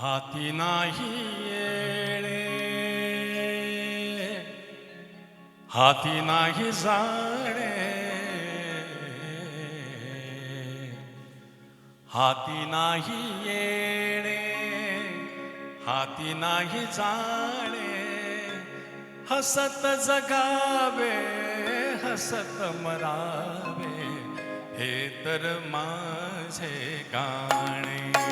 हाती नाही येणे. हाती नाही जाणे. हाती नाही येणे. हाती नाही जाणे. हसत जगावे हसत मरावे हे तर माझे गाणे.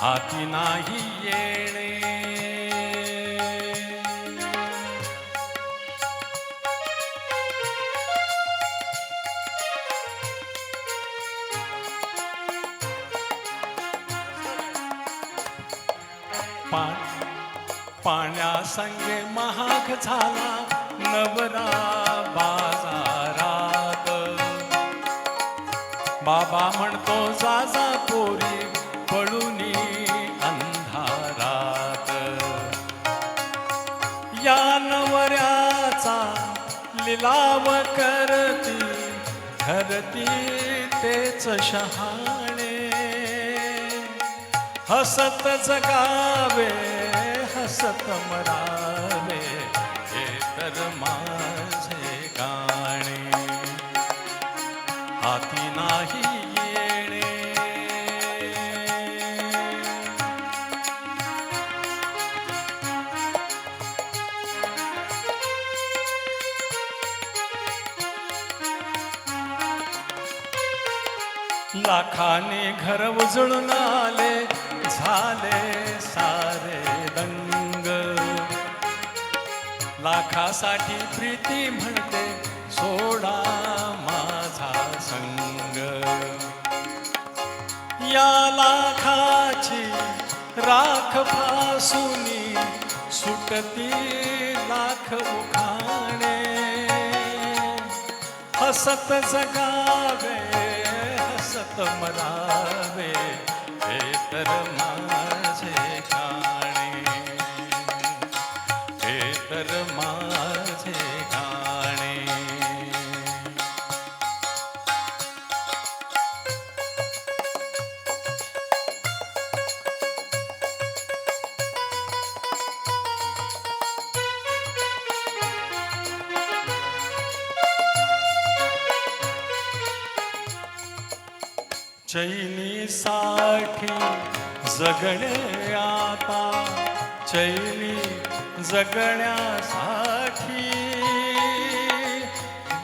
हाती नाही येणे. पा पाण्यासंगे महाग झाला नवरा बाजारात. बाबा म्हणतो जा पोरी लिलाव करती धरती तेच शहाणे. हसत जगावे हसत मरावे हे तर माझ लाखाने घर उजळून आले झाले सारे दंग. लाखासाठी प्रीती म्हणते सोडा माझा संग. या लाखाची राख फासुनी सुटती लाख उखाणे. हसत जगावे हसत मरावे हे तर माझे चैनीसाठी जगणे आता चैनी जगण्यासाठी.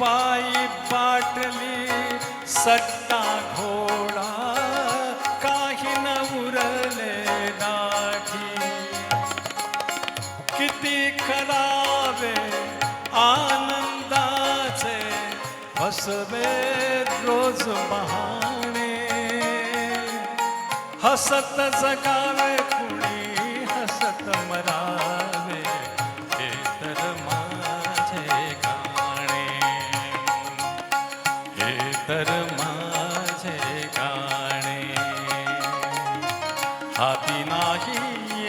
बाई पाटली सट्टा घोडा काही न उरले दाठी किती करावे आनंदाचे हसवे रोज बहाणे. हसत जगावे कुणी हसत मरावे हे तर माझे गाणे. हे तर माझे गाणे. हाती नाही